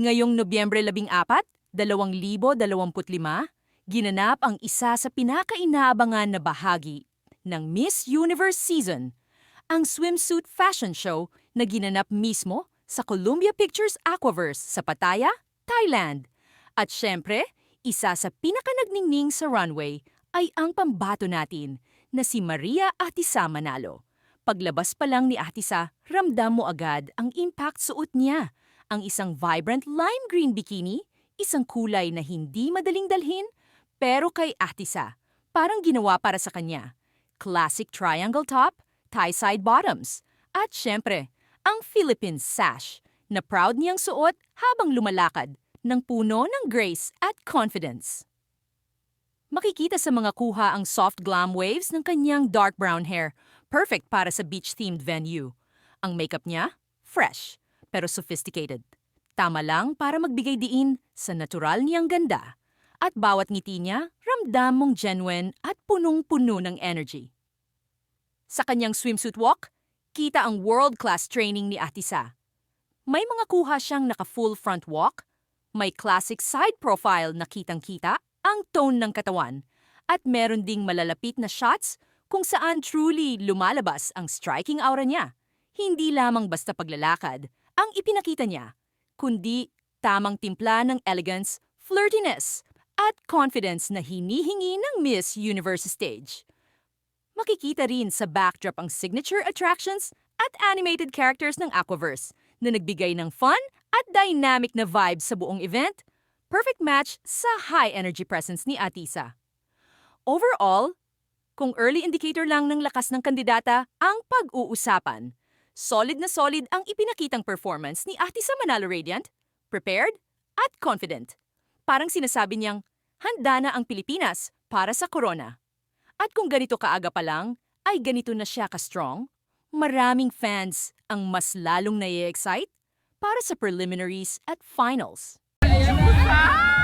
Ngayong Nobyembre 14, 2025, ginanap ang isa sa pinakainaabangan na bahagi ng Miss Universe season, ang swimsuit fashion show na ginanap mismo sa Columbia Pictures Aquaverse sa Pattaya, Thailand. At syempre, isa sa pinakanagningning sa runway ay ang pambato natin na si Maria Atisa Manalo. Paglabas pa lang ni Atisa, ramdam mo agad ang impact suot niya. Ang isang vibrant lime green bikini, isang kulay na hindi madaling dalhin, pero kay Atisa, parang ginawa para sa kanya. Classic triangle top, tie-side bottoms, at syempre, ang Philippine sash na proud niyang suot habang lumalakad ng puno ng grace at confidence. Makikita sa mga kuha ang soft glam waves ng kanyang dark brown hair, perfect para sa beach-themed venue. Ang makeup niya, fresh, pero sophisticated. Tama lang para magbigay diin sa natural niyang ganda. At bawat ngiti niya, ramdam mong genuine at punong-puno ng energy. Sa kanyang swimsuit walk, kita ang world-class training ni Atisa. May mga kuha siyang naka-full front walk, may classic side profile na kitang-kita ang tone ng katawan, at meron ding malalapit na shots kung saan truly lumalabas ang striking aura niya. Hindi lamang basta paglalakad ang ipinakita niya, kundi tamang timpla ng elegance, flirtiness, at confidence na hinihingi ng Miss Universe stage. Makikita rin sa backdrop ang signature attractions at animated characters ng Aquaverse na nagbigay ng fun at dynamic na vibes sa buong event. Perfect match sa high energy presence ni Atisa. Overall, kung early indicator lang ng lakas ng kandidata ang pag-uusapan, solid na solid ang ipinakitang performance ni Atisa Manalo Radiant, prepared at confident. Parang sinasabi niyang, handa na ang Pilipinas para sa corona. At kung ganito kaaga pa lang, ay ganito na siya ka-strong, maraming fans ang mas lalong nai-excite para sa preliminaries at finals. Anissa!